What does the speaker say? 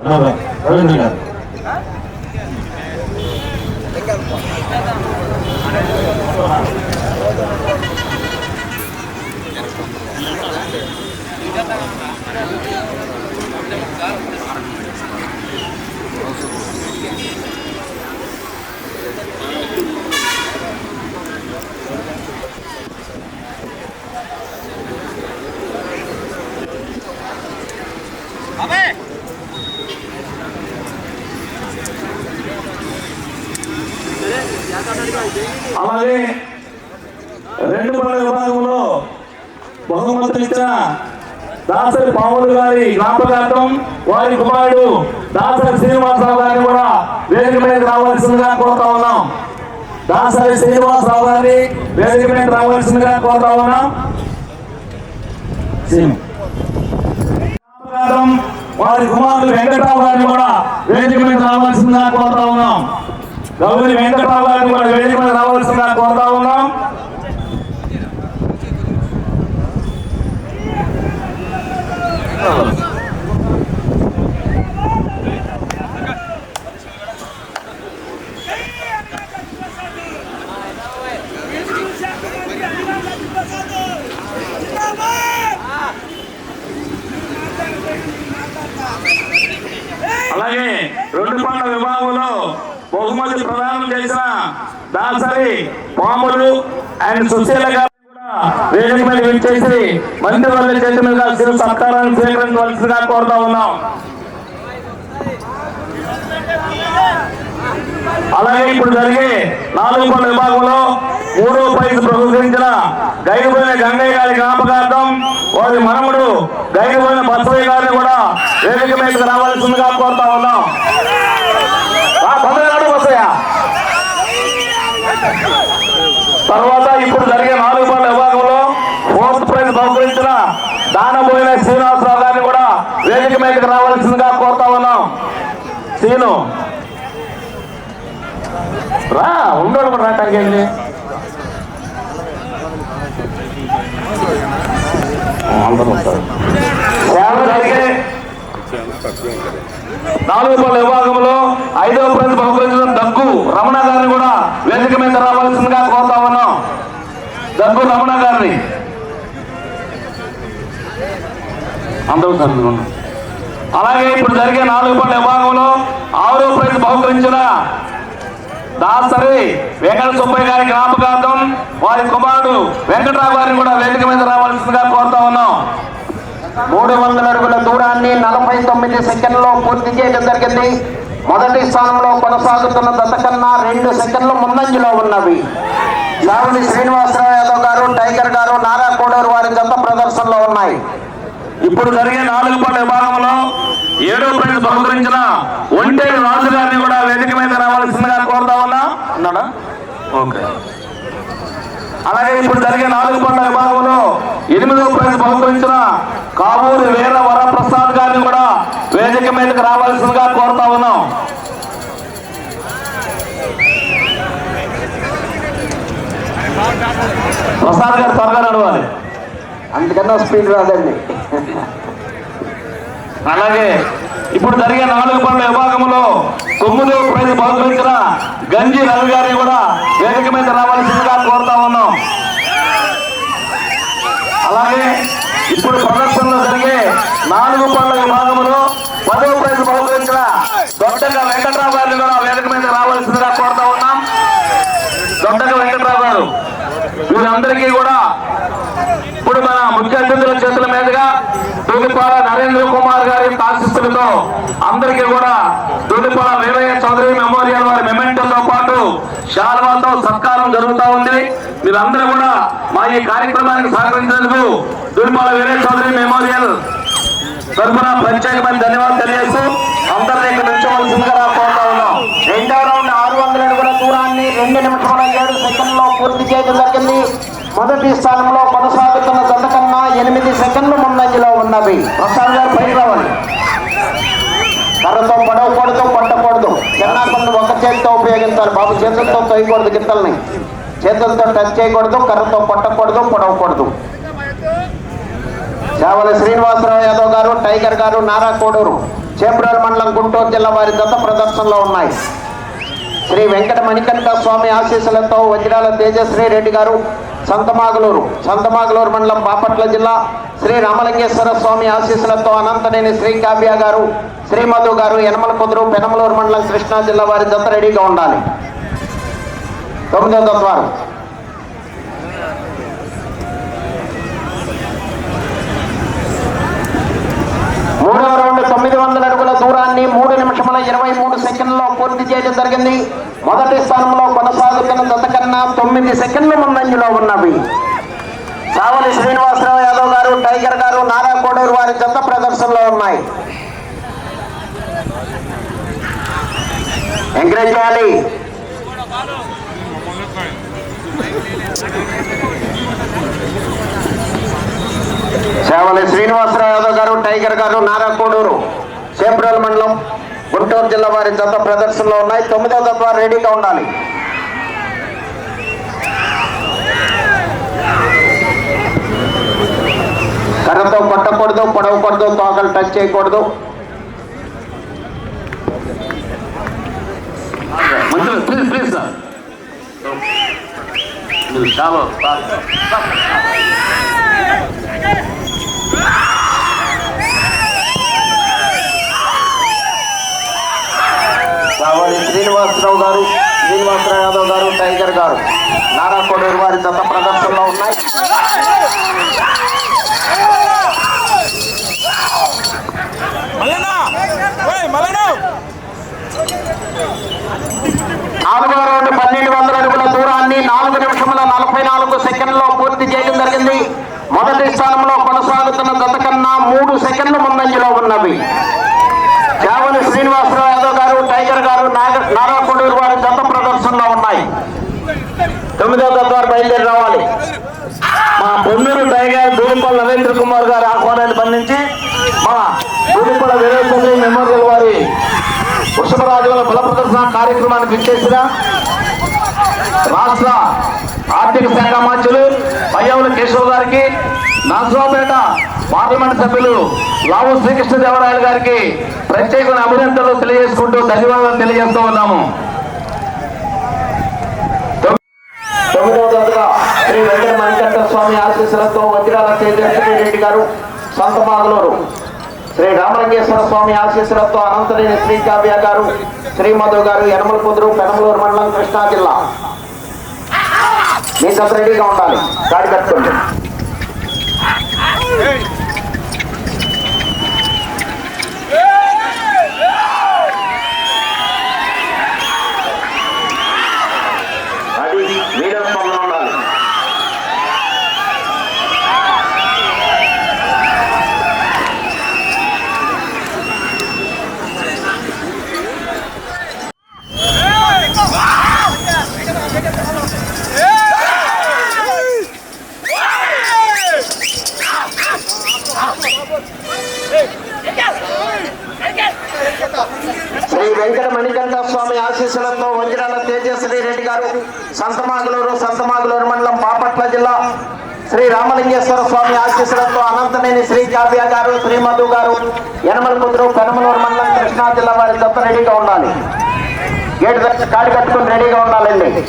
రవీంద్ర గారు అలాగే రెండు పనుల విభాగంలో బహుమతులు ఇచ్చిన దాసరి పాములు గారి జ్ఞాపకార్థం వారి కుమారుడు దాసరి శ్రీనివాసరావు గారిని కూడా వేదిక మీద రావాల్సిందిగా కోరుతా ఉన్నాం. దాసరి శ్రీనివాసరావు గారిని వేదిక మీద రావాల్సిందిగా కోరుతా ఉన్నాం. వారి కుమారుడు వెంకటరావు గారిని కూడా వేదిక మీద రావాల్సిందిగా కోరుతా ఉన్నాం. గౌరీ వెంకటరావు గారిని కూడా వేదిక మీద రావాల్సిందిగా కోరుతా ఉన్నాం. అలాగే రెండు పండ్ల విభాగంలో బహుమతి ప్రదానం చేసిన దాసరి పాములు అండ్ సుశీల గారు వేదిక మీద విచ్చేసి మంత్రి వాళ్ళ చేతి మీద చిరు సత్కారాన్ని స్వీకరించవలసిందిగా కోరుతా ఉన్నాం. అలాగే ఇప్పుడు జరిగే నాలుగు పనుల విభాగంలో మూడో పైకి బహుకరించిన గైరుపోయిన గంగయ్య గారి జ్ఞాపకార్థం వారి మనముడు గైరుపోయిన బసవయ్య గారిని కూడా వేదిక మీదకి రావాల్సిందిగా కోరుతా ఉన్నాం రా, తొందరగా రాడు బసయ్య తర్వాత ఇప్పుడు జరిగే నాలుగు పనుల విభాగంలో ఫోర్త్ ప్రైజ్ బహుకరించిన దానబోయిన శ్రీనివాసరావు గారిని కూడా వేదిక మీదకి రావాల్సిందిగా కోరుతా ఉన్నాం నేను. రా ఉండడు కూడా రావటానికి వెళ్ళి అందరూ ఉంటారు. నాలుగు పనుల విభాగంలో ఐదవ ప్రతి బహుకరించడం దగ్గు రమణ గారిని కూడా వేదిక మీద రావాల్సిందిగా కోరుతా ఉన్నాం. దగ్గు రమణ గారిని. అందరూ అలాగే ఇప్పుడు జరిగే నాలుగు పనుల విభాగంలో ప్రైజ్ బహుకరించిన దాసరి వెంకట సుబ్బయ్య గారి జ్ఞాపకార్థం వారి కుమారుడు వెంకటరావు గారిని కూడా వేదిక మీద రావాల్సిందిగా కోరుతా ఉన్నాం. మూడు వందల అడుగుల దూరాన్ని నలభై తొమ్మిది సెకండ్లో పూర్తి చేయడం జరిగింది. మొదటి స్థానంలో కొనసాగుతున్న దశ కన్నా రెండు సెకండ్లు ముందంజలో ఉన్నవి. చావుని శ్రీనివాసరావు యాదవ్ గారు టైగర్ గారు నారా కోడూరు వారి జత ప్రదర్శనలో ఉన్నాయి. ఇప్పుడు జరిగే నాలుగు పనుల విభాగంలో ఏడో ప్రైజ్ బహుకరించిన ఒంటే రాజు గారిని కూడా వేదిక మీద రావాల్సిందిగా కోరుతా ఉన్నా. ఓకే. అలాగే ఇప్పుడు జరిగే నాలుగు పనుల విభాగంలో ఎనిమిదో ప్రైజ్ బహుకరించిన కావూరి వీర వరప్రసాద్ గారిని కూడా వేదిక మీదకి రావాల్సిందిగా కోరుతా ఉన్నాం. ప్రసాద్ గారు త్వరగా నడవాలి. అందుకన్నా స్పీడ్ రాదండి. అలాగే ఇప్పుడు జరిగే నాలుగు పనుల విభాగంలో తొమ్మిదో ప్రైజ్ బహుకరించిన గంజి రవి గారిని కూడా వేదిక మీద రావాల్సిందిగా కోరుతా ఉన్నాం. అలాగే ఇప్పుడు ప్రదర్శనలో జరిగే నాలుగు పనుల విభాగంలో పదో ప్రైజ్ బహుకరించిన దొడ్డగా వెంకట్రావు గారిని కూడా వేదిక మీద రావాల్సిందిగా కోరుతా ఉన్నాం దొడ్డగా వెంకట్రావు గారు వీరందరికీ కూడా ఇప్పుడు మన ముఖ్య అతిథుల చేతుల మీదుగా తొలిపాల నరేంద్ర కుమార్ గారి ఆశిస్తులతో అందరికీ కూడా తొలిపాల వీరయ్య చౌదరి మెమోరియల్ వారి మెమెంటోతో పాటు శాల్వాతో సత్కారం జరుగుతూ ఉంది. మీరందరూ కూడా మా ఈ కార్యక్రమానికి సహకరించినందుకు తొలిపాల వీరేష్ చౌదరి మెమోరియల్ తరఫున ప్రత్యేకమైన ధన్యవాదాలు తెలియజేస్తూ అందరినీ ఇక్కడ నుంచవలసిందిగా కోరుతా ఉన్నాం. రెండవ రౌండ్ ఆరు వందల అడుగుల దూరాన్ని రెండు నిమిషముల ఏడు సెకండ్లో పూర్తి చేయడం జరిగింది. మొదటి స్థానంలో కొనసాగుతున్న జత కన్నా ఎనిమిది సెకండ్లు ముందంజలో ఉన్నవి. ప్రసాద్ గారు పైకి రావాలి. కర్రతో పడవ కొడుతూ పట్ట చిన్నాకొండ ఒక చేతితో ఉపయోగించాలి బాబు. చేతులతో తొయ్యకూడదు గిత్తల్ని. చేతులతో టచ్ చేయకూడదు కర్రతో పట్టకూడదు పొడవకూడదు. చావల శ్రీనివాసరావు యాదవ్ గారు టైగర్ గారు నారా కోడూరు చేబ్రోల్ మండలం గుంటూరు జిల్లా వారి దత్త ప్రదర్శనలో ఉన్నాయి. శ్రీ వెంకట మణికంఠ స్వామి ఆశీస్సులతో వజ్రాల తేజశ్రీ రెడ్డి గారు సంతమాగలూరు సంతమాగలూరు మండలం బాపట్ల జిల్లా శ్రీ రామలింగేశ్వర స్వామి ఆశీస్సులతో అనంతనేని శ్రీ కావ్య గారు శ్రీమధు గారు యనమల కుదురు పెనమలూరు మండలం కృష్ణా జిల్లా వారి జత రెడీగా ఉండాలి. తొమ్మిదో తత్వారు మూడవ రౌండ్ తొమ్మిది వందల అడుగుల దూరాన్ని మూడు నిమిషముల ఇరవై మూడు సెకండ్లో పూర్తి చేయడం జరిగింది. మొదటి స్థానంలో కొనసాగుతున్న జత కన్నా తొమ్మిది సెకండ్ల ముందంజలో ఉన్నవి. సావలి శ్రీనివాసరావు టైగర్ గారు నారా కోడూరు వారి జత ప్రదర్శనలో ఉన్నాయి. ఎంకరేజ్ చేయాలి. సేవలి శ్రీనివాసరావు యాదవ్ గారు టైగర్ గారు నారా కోడూరు చేబ్రోల్ మండలం గుంటూరు జిల్లా వారి జత ప్రదర్శనలో ఉన్నాయి. తొమ్మిదో జత రెడీగా ఉండాలి. కర్రతో కొట్టకూడదు పొడవకూడదు తోకలు టచ్ చేయకూడదు. ప్లీజ్ ప్లీజ్ సార్ చాలు కావాలి శ్రీనివాసరావు గారు శ్రీనివాసరావు యాదవ్ గారు టైగర్ గారు. నారా కోడూరు వారి జత ప్రదర్శనలో ఉన్నాయి. నాలుగో రౌండ్ పన్నెండు వందల అడుగుల దూరాన్ని నాలుగు నిమిషముల నలభై నాలుగు సెకండ్లో పూర్తి చేయడం జరిగింది. మొదటి స్థానంలో కొనసాగుతున్న గత కన్నా మూడు సెకండ్ల ముందంజలో ఉన్నవి. చావలి శ్రీనివాసరావు యాదవ్ గారు టైగర్ గారు నాగ- నారా కొండూరు వారి గత ప్రదర్శనలో ఉన్నాయి. తొమ్మిదో గత వారు బయలుదేరి రావాలి. మా పొన్నూరు టైగర్ దూరంపల్లి నరేంద్ర కుమార్ గారి ఆహ్వానాన్ని బంధించి మా దూరంపల్లి వీరేశ్వరి మెమోరియల్ వారి వృషభరాజుల కార్యక్రమానికి రాష్ట్ర ఆర్థిక శాఖ మంత్రులు పయ్యవుల కేశవ్ గారికి నర్సరావుపేట పార్లమెంట్ సభ్యులు లావు శ్రీకృష్ణదేవరాయలు గారికి ప్రత్యేకమైన అభినందనలు తెలియజేసుకుంటూ ధన్యవాదాలు తెలియజేస్తూ ఉన్నాము. శ్రీ వెంకట మణికంఠ స్వామి ఆశీస్సులతో వజ్రాల తేజస్వి రెడ్డి గారు సొంత బాగలూరు శ్రీ రామలింగేశ్వర స్వామి ఆశీస్సులతో అనంతరేని శ్రీ కావ్య గారు శ్రీమధు గారు యనమల కుదురు పెనమలూరు మండలం కృష్ణా జిల్లా. మీ జత రెడీగా ఉండాలి. గాడి పెట్టుకోండి అది మీడియం స్పందన ఉండాలి శ్రీ వెంకట మణికంఠ స్వామి ఆశీస్సులతో వజ్రాల తేజశ్రీ రెడ్డి గారు సంతమాగులూరు సంతమాగులూరు మండలం బాపట్ల జిల్లా శ్రీ రామలింగేశ్వర స్వామి ఆశీస్సులతో అనంతనేని శ్రీ జాబియా గారు శ్రీ మధు గారు యనమల కుదురు పెనమలూరు మండలం కృష్ణా జిల్లా వారి దత్త రెడీగా ఉండాలి. గేటు కాడి కట్టుకుని రెడీగా ఉండాలండి.